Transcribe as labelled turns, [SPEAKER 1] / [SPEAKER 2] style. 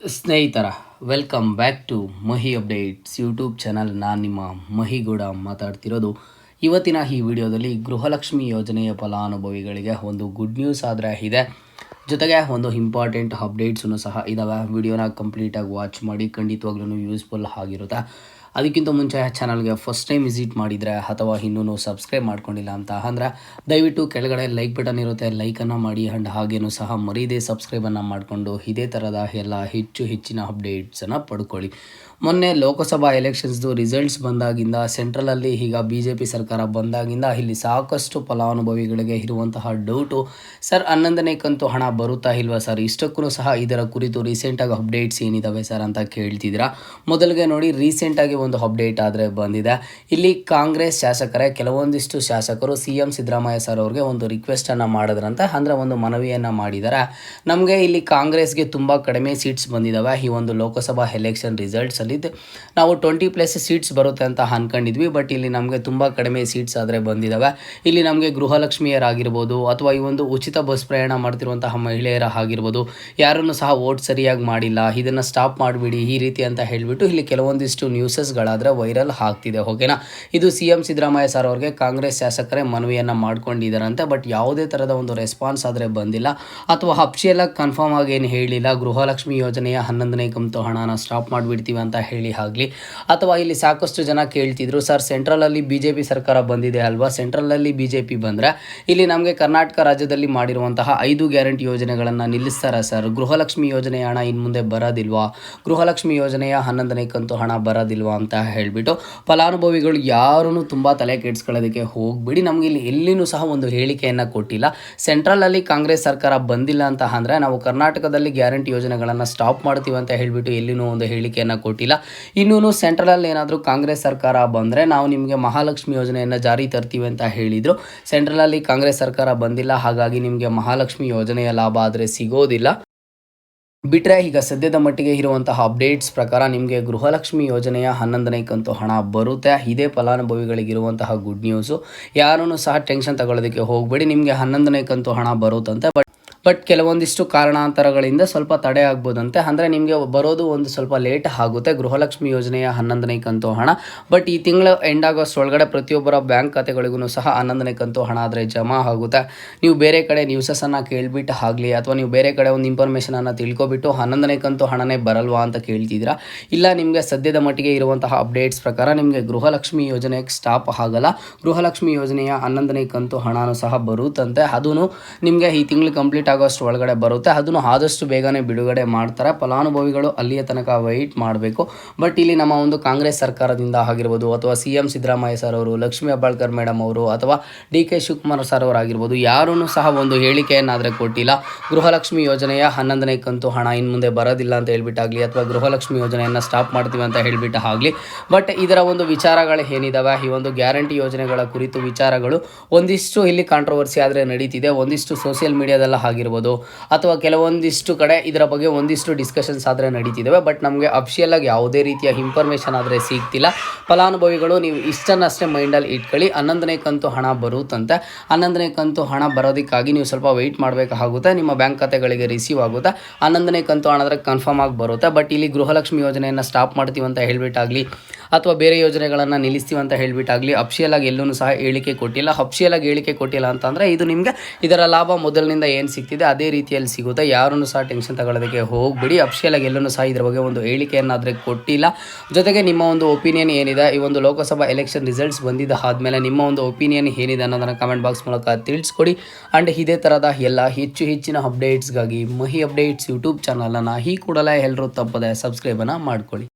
[SPEAKER 1] ಸ್ನೇಹಿತರ welcome back to Mahi updates YouTube channel ನಾನು ನಿಮ್ಮ ಮಹಿಗೌಡ ಮಾತಾಡ್ತಿರೋದು. ಇವತ್ತಿನ ಈ ವಿಡಿಯೋದಲ್ಲಿ ಗೃಹಲಕ್ಷ್ಮಿ ಯೋಜನೆಯ ಫಲಾನುಭವಿಗಳಿಗೆ ಒಂದು ಗುಡ್ ನ್ಯೂಸ್ ಆದರೆ ಇದೆ. ಜೊತೆಗೆ ಒಂದು ಇಂಪಾರ್ಟೆಂಟ್ ಅಪ್ಡೇಟ್ಸನ್ನು ಸಹ ಇದ್ದಾವೆ ವಿಡಿಯೋನ ಕಂಪ್ಲೀಟಾಗಿ ವಾಚ್ ಮಾಡಿ, ಖಂಡಿತವಾಗ್ಲೂ ಯೂಸ್ಫುಲ್ ಆಗಿರುತ್ತೆ. ಅದಕ್ಕಿಂತ ಮುಂಚೆ ಚಾನಲ್ಗೆ ಫಸ್ಟ್ ಟೈಮ್ ವಿಸಿಟ್ ಮಾಡಿದರೆ ಅಥವಾ ಇನ್ನೂ ಸಬ್ಸ್ಕ್ರೈಬ್ ಮಾಡ್ಕೊಂಡಿಲ್ಲ ಅಂತ ಅಂದ್ರೆ ದಯವಿಟ್ಟು ಕೆಳಗಡೆ ಲೈಕ್ ಬಟನ್ ಇರುತ್ತೆ ಲೈಕನ್ನು ಮಾಡಿ ಆ್ಯಂಡ್ ಹಾಗೇನೂ ಸಹ ಮರೀದೆ ಸಬ್ಸ್ಕ್ರೈಬನ್ನು ಮಾಡಿಕೊಂಡು ಇದೇ ಥರದ ಎಲ್ಲ ಹೆಚ್ಚು ಹೆಚ್ಚಿನ ಅಪ್ಡೇಟ್ಸನ್ನು ಪಡ್ಕೊಳ್ಳಿ. ಮೊನ್ನೆ ಲೋಕಸಭಾ ಎಲೆಕ್ಷನ್ಸ್ದು ರಿಸಲ್ಟ್ಸ್ ಬಂದಾಗಿಂದ ಸೆಂಟ್ರಲಲ್ಲಿ ಈಗ ಬಿ ಜೆ ಪಿ ಸರ್ಕಾರ ಬಂದಾಗಿಂದ ಇಲ್ಲಿ ಸಾಕಷ್ಟು ಫಲಾನುಭವಿಗಳಿಗೆ ಇರುವಂತಹ ಡೌಟು ಸರ್ ಹನ್ನೊಂದನೇ ಕಂತು ಹಣ ಬರುತ್ತಾ ಇಲ್ವಾ ಸರ್? ಇಷ್ಟಕ್ಕೂ ಸಹ ಇದರ ಕುರಿತು ರೀಸೆಂಟಾಗಿ ಅಪ್ಡೇಟ್ಸ್ ಏನಿದ್ದಾವೆ ಸರ್ ಅಂತ ಕೇಳ್ತಿದ್ದೀರಾ? ಮೊದಲಿಗೆ ನೋಡಿ ರೀಸೆಂಟಾಗಿ ಒಂದು ಅಪ್ಡೇಟ್ ಆದರೆ ಬಂದಿದೆ. ಇಲ್ಲಿ ಕಾಂಗ್ರೆಸ್ ಶಾಸಕರೇ, ಕೆಲವೊಂದಿಷ್ಟು ಶಾಸಕರು ಸಿ ಎಂ ಸಿದ್ದರಾಮಯ್ಯ ಸರ್ ಅವ್ರಿಗೆ ಒಂದು ರಿಕ್ವೆಸ್ಟನ್ನು ಮಾಡಿದ್ರಂತೆ. ಅಂದರೆ ಒಂದು ಮನವಿಯನ್ನು ಮಾಡಿದ್ದಾರೆ ನಮಗೆ ಇಲ್ಲಿ ಕಾಂಗ್ರೆಸ್ಗೆ ತುಂಬ ಕಡಿಮೆ ಸೀಟ್ಸ್ ಬಂದಿದ್ದಾವೆ ಈ ಒಂದು ಲೋಕಸಭಾ ಎಲೆಕ್ಷನ್ ರಿಸಲ್ಟ್ಸಲ್ಲಿ ನಾವು ಟ್ವೆಂಟಿ ಪ್ಲಸ್ ಸೀಟ್ಸ್ ಬರುತ್ತೆ ಅಂತ ಅನ್ಕೊಂಡಿದ್ವಿ. ಬಟ್ ಇಲ್ಲಿ ನಮಗೆ ತುಂಬ ಕಡಿಮೆ ಸೀಟ್ಸ್ ಆದರೆ ಬಂದಿದ್ದಾವೆ ಇಲ್ಲಿ ನಮಗೆ ಗೃಹಲಕ್ಷ್ಮಿಯರಾಗಿರ್ಬೋದು ಅಥವಾ ಈ ಒಂದು ಉಚಿತ ಬಸ್ ಪ್ರಯಾಣ ಮಾಡ್ತಿರುವಂತಹ ಮಹಿಳೆಯರ ಆಗಿರ್ಬೋದು, ಯಾರನ್ನು ಸಹ ವೋಟ್ ಸರಿಯಾಗಿ ಮಾಡಿಲ್ಲ, ಇದನ್ನು ಸ್ಟಾಪ್ ಮಾಡಿಬಿಡಿ, ಈ ರೀತಿ ಅಂತ ಹೇಳಿಬಿಟ್ಟು ಇಲ್ಲಿ ಕೆಲವೊಂದಿಷ್ಟು ನ್ಯೂಸಸ್ಗಳಾದರೆ ವೈರಲ್ ಆಗ್ತಿದೆ, ಓಕೆನಾ? ಇದು ಸಿ ಎಂ ಸಿದ್ದರಾಮಯ್ಯ ಸರ್ ಅವ್ರಿಗೆ ಕಾಂಗ್ರೆಸ್ ಶಾಸಕರೇ ಮನವಿಯನ್ನು ಮಾಡ್ಕೊಂಡಿದ್ದಾರಂತೆ, ಬಟ್ ಯಾವುದೇ ಥರದ ಒಂದು ರೆಸ್ಪಾನ್ಸ್ ಆದರೆ ಬಂದಿಲ್ಲ. ಅಥವಾ ಅಫ್ಷಿಯಲಾಗಿ ಕನ್ಫರ್ಮ್ ಆಗಿ ಏನು ಹೇಳಿಲ್ಲ, ಗೃಹಲಕ್ಷ್ಮಿ ಯೋಜನೆಯ ಹನ್ನೊಂದನೇ ಕಂತು ಹಣನ ಸ್ಟಾಪ್ ಮಾಡಿಬಿಡ್ತೀವಿ ಅಂತ ಹೇಳಿ ಆಗಲಿ. ಅಥವಾ ಇಲ್ಲಿ ಸಾಕಷ್ಟು ಜನ ಕೇಳ್ತಿದ್ರು, ಸರ್, ಸೆಂಟ್ರಲಲ್ಲಿ ಬಿ ಜೆ ಪಿ ಸರ್ಕಾರ ಬಂದಿದೆ ಅಲ್ವಾ? ಸೆಂಟ್ರಲಲ್ಲಿ ಬಿ ಜೆ ಪಿ ಬಂದರೆ ಇಲ್ಲಿ ನಮಗೆ ಕರ್ನಾಟಕ ರಾಜ್ಯದಲ್ಲಿ ಮಾಡಿರುವಂತಹ ಐದು ಗ್ಯಾರಂಟಿ ಯೋಜನೆಗಳನ್ನು ನಿಲ್ಲಿಸ್ತಾರಾ ಸರ್? ಗೃಹಲಕ್ಷ್ಮಿ ಯೋಜನೆಯ ಹಣ ಇನ್ನು ಮುಂದೆ ಬರೋದಿಲ್ವಾ? ಗೃಹಲಕ್ಷ್ಮಿ ಯೋಜನೆಯ ಹನ್ನೊಂದನೇ ಕಂತು ಹಣ ಬರೋದಿಲ್ವಾ ಅಂತ ಹೇಳಿಬಿಟ್ಟು ಫಲಾನುಭವಿಗಳು ಯಾರೂ ತುಂಬ ತಲೆ ಕೆಡಿಸ್ಕೊಳ್ಳೋದಕ್ಕೆ ಹೋಗ್ಬಿಡಿ. ನಮಗೆ ಇಲ್ಲಿ ಎಲ್ಲಿನೂ ಸಹ ಒಂದು ಹೇಳಿಕೆಯನ್ನು ಕೊಟ್ಟಿಲ್ಲ. ಸೆಂಟ್ರಲಲ್ಲಿ ಕಾಂಗ್ರೆಸ್ ಸರ್ಕಾರ ಬಂದಿಲ್ಲ ಅಂತ ಅಂದರೆ ನಾವು ಕರ್ನಾಟಕದಲ್ಲಿ ಗ್ಯಾರಂಟಿ ಯೋಜನೆಗಳನ್ನು ಸ್ಟಾಪ್ ಮಾಡ್ತೀವಿ ಅಂತ ಹೇಳಿಬಿಟ್ಟು ಎಲ್ಲಿನೂ ಒಂದು ಹೇಳಿಕೆಯನ್ನು ಕೊಟ್ಟಿಲ್ಲ. ಇನ್ನೂ ಸೆಂಟ್ರಲಲ್ಲಿ ಏನಾದರೂ ಕಾಂಗ್ರೆಸ್ ಸರ್ಕಾರ ಬಂದರೆ ನಾವು ನಿಮಗೆ ಮಹಾಲಕ್ಷ್ಮಿ ಯೋಜನೆಯನ್ನು ಜಾರಿ ತರ್ತೀವಿ ಅಂತ ಹೇಳಿದರು. ಸೆಂಟ್ರಲಲ್ಲಿ ಕಾಂಗ್ರೆಸ್ ಸರ್ಕಾರ ಬಂದಿಲ್ಲ, ಹಾಗಾಗಿ ನಿಮಗೆ ಮಹಾಲಕ್ಷ್ಮಿ ಯೋಜನೆಯ ಲಾಭ ಆದರೆ ಸಿಗೋದಿಲ್ಲ. ಬಿಟ್ಟರೆ ಈಗ ಸದ್ಯದ ಮಟ್ಟಿಗೆ ಇರುವಂತಹ ಅಪ್ಡೇಟ್ಸ್ ಪ್ರಕಾರ ನಿಮಗೆ ಗೃಹಲಕ್ಷ್ಮಿ ಯೋಜನೆಯ ಹನ್ನೊಂದನೇ ಕಂತು ಹಣ ಬರುತ್ತೆ. ಇದೇ ಫಲಾನುಭವಿಗಳಿಗಿರುವಂತಹ ಗುಡ್ ನ್ಯೂಸು ಯಾರೂ ಸಹ ಟೆನ್ಷನ್ ತಗೊಳ್ಳೋದಕ್ಕೆ ಹೋಗಬೇಡಿ. ನಿಮಗೆ ಹನ್ನೊಂದನೇ ಕಂತು ಹಣ ಬರುತ್ತಂತೆ ಬಟ್ ಬಟ್ ಕೆಲವೊಂದಿಷ್ಟು ಕಾರಣಾಂತರಗಳಿಂದ ಸ್ವಲ್ಪ ತಡೆ ಆಗ್ಬೋದಂತೆ. ಅಂದರೆ ನಿಮಗೆ ಬರೋದು ಒಂದು ಸ್ವಲ್ಪ ಲೇಟ್ ಆಗುತ್ತೆ. ಗೃಹಲಕ್ಷ್ಮಿ ಯೋಜನೆಯ ಹನ್ನೊಂದನೇ ಕಂತು ಹಣ ಬಟ್ ಈ ತಿಂಗಳ ಎಂಡ್ ಆಗೋಸ್ಟ್ ಒಳಗಡೆ ಪ್ರತಿಯೊಬ್ಬರ ಬ್ಯಾಂಕ್ ಖಾತೆಗಳಿಗೂ ಸಹ ಹನ್ನೊಂದನೇ ಕಂತು ಹಣ ಆದರೆ ಜಮಾ ಆಗುತ್ತೆ. ನೀವು ಬೇರೆ ಕಡೆ ನ್ಯೂಸಸ್ಸನ್ನು ಕೇಳಿಬಿಟ್ಟು ಆಗಲಿ, ಅಥವಾ ನೀವು ಬೇರೆ ಕಡೆ ಒಂದು ಇನ್ಫಾರ್ಮೇಷನನ್ನು ತಿಳ್ಕೊಬಿಟ್ಟು ಹನ್ನೊಂದನೇ ಕಂತು ಹಣನೇ ಬರಲ್ವಾ ಅಂತ ಕೇಳ್ತಿದ್ದೀರಾ? ಇಲ್ಲ, ನಿಮಗೆ ಸದ್ಯದ ಮಟ್ಟಿಗೆ ಇರುವಂತಹ ಅಪ್ಡೇಟ್ಸ್ ಪ್ರಕಾರ ನಿಮಗೆ ಗೃಹಲಕ್ಷ್ಮಿ ಯೋಜನೆಗೆ ಸ್ಟಾಪ್ ಆಗಲ್ಲ. ಗೃಹಲಕ್ಷ್ಮಿ ಯೋಜನೆಯ ಹನ್ನೊಂದನೇ ಕಂತು ಹಣನೂ ಸಹ ಬರುತ್ತಂತೆ. ಅದೂ ನಿಮಗೆ ಈ ತಿಂಗಳು ಕಂಪ್ಲೀಟ್ ಆಗೋಷ್ಟು ಒಳಗಡೆ ಬರುತ್ತೆ. ಅದನ್ನು ಆದಷ್ಟು ಬೇಗನೆ ಬಿಡುಗಡೆ ಮಾಡ್ತಾರೆ. ಫಲಾನುಭವಿಗಳು ಅಲ್ಲಿಯ ತನಕ ವೈಟ್ ಮಾಡಬೇಕು. ಬಟ್ ಇಲ್ಲಿ ನಮ್ಮ ಒಂದು ಕಾಂಗ್ರೆಸ್ ಸರ್ಕಾರದಿಂದ ಆಗಿರ್ಬೋದು ಅಥವಾ ಸಿ ಎಂ ಸಿದ್ದರಾಮಯ್ಯ ಸರ್ ಅವರು, ಲಕ್ಷ್ಮೀ ಹೆಬ್ಬಾಳ್ಕರ್ ಮೇಡಮ್ ಅವರು ಅಥವಾ ಡಿ ಕೆ ಶಿವಕುಮಾರ್ ಸರ್ ಅವರಾಗಿರ್ಬೋದು ಯಾರೂ ಸಹ ಒಂದು ಹೇಳಿಕೆಯನ್ನಾದರೆ ಕೊಟ್ಟಿಲ್ಲ. ಗೃಹಲಕ್ಷ್ಮಿ ಯೋಜನೆಯ ಹನ್ನೊಂದನೇ ಕಂತು ಹಣ ಇನ್ನು ಮುಂದೆ ಬರೋದಿಲ್ಲ ಅಂತ ಹೇಳ್ಬಿಟ್ಟಾಗಲಿ ಅಥವಾ ಗೃಹಲಕ್ಷ್ಮಿ ಯೋಜನೆಯನ್ನು ಸ್ಟಾಪ್ ಮಾಡ್ತೀವಿ ಅಂತ ಹೇಳಿಬಿಟ್ಟು ಆಗಲಿ ಬಟ್ ಇದರ ಒಂದು ವಿಚಾರಗಳು ಏನಿದಾವೆ? ಈ ಒಂದು ಗ್ಯಾರಂಟಿ ಯೋಜನೆಗಳ ಕುರಿತು ವಿಚಾರಗಳು ಒಂದಿಷ್ಟು ಇಲ್ಲಿ ಕಾಂಟ್ರವರ್ಸಿ ಆದರೆ ನಡೀತಿದೆ. ಒಂದಿಷ್ಟು ಸೋಷಿಯಲ್ ಮೀಡಿಯಾದಲ್ಲ ಆಗಿರ್ಬೋದು ಅಥವಾ ಕೆಲವೊಂದಿಷ್ಟು ಕಡೆ ಇದರ ಬಗ್ಗೆ ಒಂದಿಷ್ಟು ಡಿಸ್ಕಷನ್ಸ್ ಆದರೆ ನಡೀತಿದ್ದಾವೆ ಬಟ್ ನಮಗೆ ಅಫಿಷಿಯಲ್ ಆಗಿ ಯಾವುದೇ ರೀತಿಯ ಇನ್ಫಾರ್ಮೇಷನ್ ಆದರೆ ಸಿಗ್ತಿಲ್ಲ. ಫಲಾನುಭವಿಗಳು ನೀವು ಇಷ್ಟನ್ನಷ್ಟೇ ಮೈಂಡಲ್ಲಿ ಇಟ್ಕೊಳ್ಳಿ. ಹನ್ನೊಂದನೇ ಕಂತು ಹಣ ಬರುತ್ತಂತೆ. ಹನ್ನೊಂದನೇ ಕಂತು ಹಣ ಬರೋದಕ್ಕಾಗಿ ನೀವು ಸ್ವಲ್ಪ ವೆಯ್ಟ್ ಮಾಡಬೇಕಾಗುತ್ತೆ. ನಿಮ್ಮ ಬ್ಯಾಂಕ್ ಖಾತೆಗಳಿಗೆ ರಿಸೀವ್ ಆಗುತ್ತೆ. ಹನ್ನೊಂದನೇ ಕಂತು ಹಣ ಕನ್ಫರ್ಮ್ ಆಗಿ ಬರುತ್ತೆ. ಬಟ್ ಇಲ್ಲಿ ಗೃಹಲಕ್ಷ್ಮಿ ಯೋಜನೆಯನ್ನು ಸ್ಟಾಪ್ ಮಾಡ್ತೀವಿ ಅಂತ ಹೇಳ್ಬಿಟ್ಟಾಗಲಿ ಅಥವಾ ಬೇರೆ ಯೋಜನೆಗಳನ್ನು ನಿಲ್ಲಿಸ್ತೀವಿ ಅಂತ ಹೇಳ್ಬಿಟ್ಟಾಗಲಿ ಅಪ್ಷಿಯಲ್ ಆಗಿ ಎಲ್ಲೂ ಸಹ ಹೇಳಿಕೆ ಕೊಟ್ಟಿಲ್ಲ. ಅಪ್ಷಿಯಲ್ ಆಗಿ ಹೇಳಿಕೆ ಕೊಟ್ಟಿಲ್ಲ ಅಂತಂದರೆ ಇದು ನಿಮಗೆ ಇದರ ಲಾಭ ಮೊದಲಿನಿಂದ ಏನು ಸಿಗ್ತಿದೆ ಅದೇ ರೀತಿಯಲ್ಲಿ ಸಿಗುತ್ತೆ. ಯಾರನ್ನು ಸಹ ಟೆನ್ಷನ್ ತಗೊಳ್ಳೋದಕ್ಕೆ ಹೋಗಬೇಡಿ. ಅಪ್ಷಿಯಲ್ ಆಗಿ ಎಲ್ಲೂ ಸಹ ಇದರ ಬಗ್ಗೆ ಒಂದು ಹೇಳಿಕೆಯನ್ನಾದರೆ ಕೊಟ್ಟಿಲ್ಲ. ಜೊತೆಗೆ ನಿಮ್ಮ ಒಂದು ಒಪಿನಿಯನ್ ಏನಿದೆ? ಈ ಒಂದು ಲೋಕಸಭಾ ಎಲೆಕ್ಷನ್ ರಿಸಲ್ಟ್ಸ್ ಬಂದಿದ್ದ ಆದಮೇಲೆ ನಿಮ್ಮ ಒಂದು ಒಪಿನಿಯನ್ ಏನಿದೆ ಅನ್ನೋದನ್ನು ಕಮೆಂಟ್ ಬಾಕ್ಸ್ ಮೂಲಕ ತಿಳಿಸ್ಕೊಡಿ. ಆ್ಯಂಡ್ ಇದೇ ಥರದ ಎಲ್ಲ ಹೆಚ್ಚು ಹೆಚ್ಚಿನ ಅಪ್ಡೇಟ್ಸ್ಗಾಗಿ ಮಹಿ ಅಪ್ಡೇಟ್ಸ್ ಯೂಟ್ಯೂಬ್ ಚಾನಲನ್ನು ಈ ಕೂಡಲೇ ಎಲ್ಲರೂ ತಪ್ಪದೆ ಸಬ್ಸ್ಕ್ರೈಬನ್ನು ಮಾಡ್ಕೊಳ್ಳಿ.